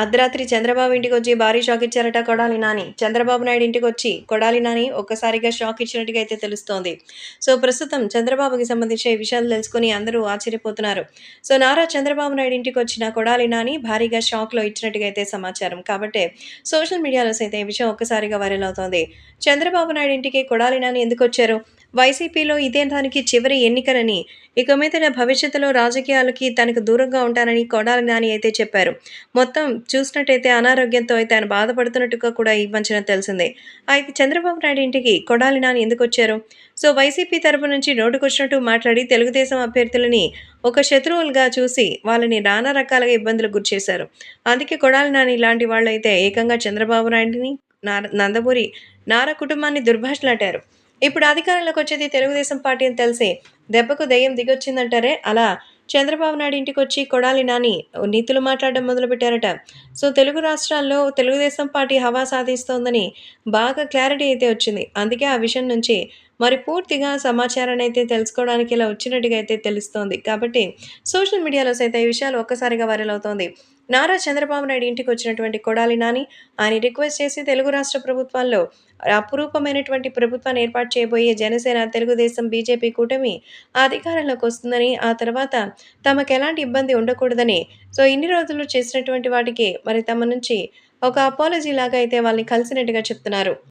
అర్ధరాత్రి చంద్రబాబు ఇంటికి వచ్చి భారీ షాక్ ఇచ్చారట కొడాలి నాని. చంద్రబాబు నాయుడు ఇంటికి వచ్చి కొడాలి నాని ఒక్కసారిగా షాక్ ఇచ్చినట్టుగా అయితే తెలుస్తోంది. సో ప్రస్తుతం చంద్రబాబుకి సంబంధించిన ఈ విషయాలు తెలుసుకుని అందరూ ఆశ్చర్యపోతున్నారు. సో నారా చంద్రబాబు నాయుడు ఇంటికి వచ్చిన కొడాలి నాని భారీగా షాక్లో ఇచ్చినట్టుగా అయితే సమాచారం. కాబట్టి సోషల్ మీడియాలో సైతం ఈ విషయం ఒక్కసారిగా వైరల్ అవుతోంది. చంద్రబాబు నాయుడు ఇంటికి కొడాలి నాని ఎందుకు వచ్చారు వైసీపీలో ఇదే దానికి చివరి ఎన్నికలని ఇక మీదట భవిష్యత్తులో రాజకీయాలకి తనకు దూరంగా ఉంటానని కొడాలి నాని అయితే చెప్పారు. మొత్తం చూసినట్టయితే అనారోగ్యంతో అయితే ఆయన బాధపడుతున్నట్టుగా కూడా ఈ మధ్యన తెలిసిందే. అయితే చంద్రబాబు నాయుడు ఇంటికి కొడాలి నాని ఎందుకు వచ్చారు? సో వైసీపీ తరపు నుంచి నోటుకొచ్చినట్టు మాట్లాడి తెలుగుదేశం అభ్యర్థులని ఒక శత్రువులుగా చూసి వాళ్ళని నానా రకాలుగా ఇబ్బందులకు గురిచేశారు అందుకే కొడాలి నాని ఇలాంటి వాళ్ళైతే ఏకంగా చంద్రబాబు నాయుడిని నార నందమూరి నారా కుటుంబాన్ని దుర్భాషలాటారు ఇప్పుడు అధికారంలోకి వచ్చేది తెలుగుదేశం పార్టీ అని తెలిసి దెబ్బకు దెయ్యం దిగొచ్చిందంటారే? అలా చంద్రబాబు నాయుడు ఇంటికి వచ్చి కొడాలి నాని నీతులు మాట్లాడడం మొదలుపెట్టారట. సో తెలుగు రాష్ట్రాల్లో తెలుగుదేశం పార్టీ హవా సాధిస్తోందని బాగా క్లారిటీ అయితే వచ్చింది. అందుకే ఆ విషయం నుంచి మరి పూర్తిగా సమాచారాన్ని అయితే తెలుసుకోవడానికి ఇలా వచ్చినట్టుగా అయితే తెలుస్తోంది. కాబట్టి సోషల్ మీడియాలో సైతం ఈ విషయాలు ఒక్కసారిగా వైరల్ అవుతోంది. నారా చంద్రబాబు నాయుడు ఇంటికి వచ్చినటువంటి కొడాలి నాని ఆయన రిక్వెస్ట్ చేసి తెలుగు రాష్ట్ర ప్రభుత్వాల్లో అపురూపమైనటువంటి ప్రభుత్వాన్ని ఏర్పాటు చేయబోయే జనసేన తెలుగుదేశం బీజేపీ కూటమి అధికారంలోకి వస్తుందని ఆ తర్వాత తమకు ఎలాంటి ఇబ్బంది ఉండకూడదని సో ఇన్ని రోజులు చేసినటువంటి వాటికి మరి తమ నుంచి ఒక అపాలజీ లాగా అయితే వాళ్ళని కలిసినట్టుగా చెప్తున్నారు.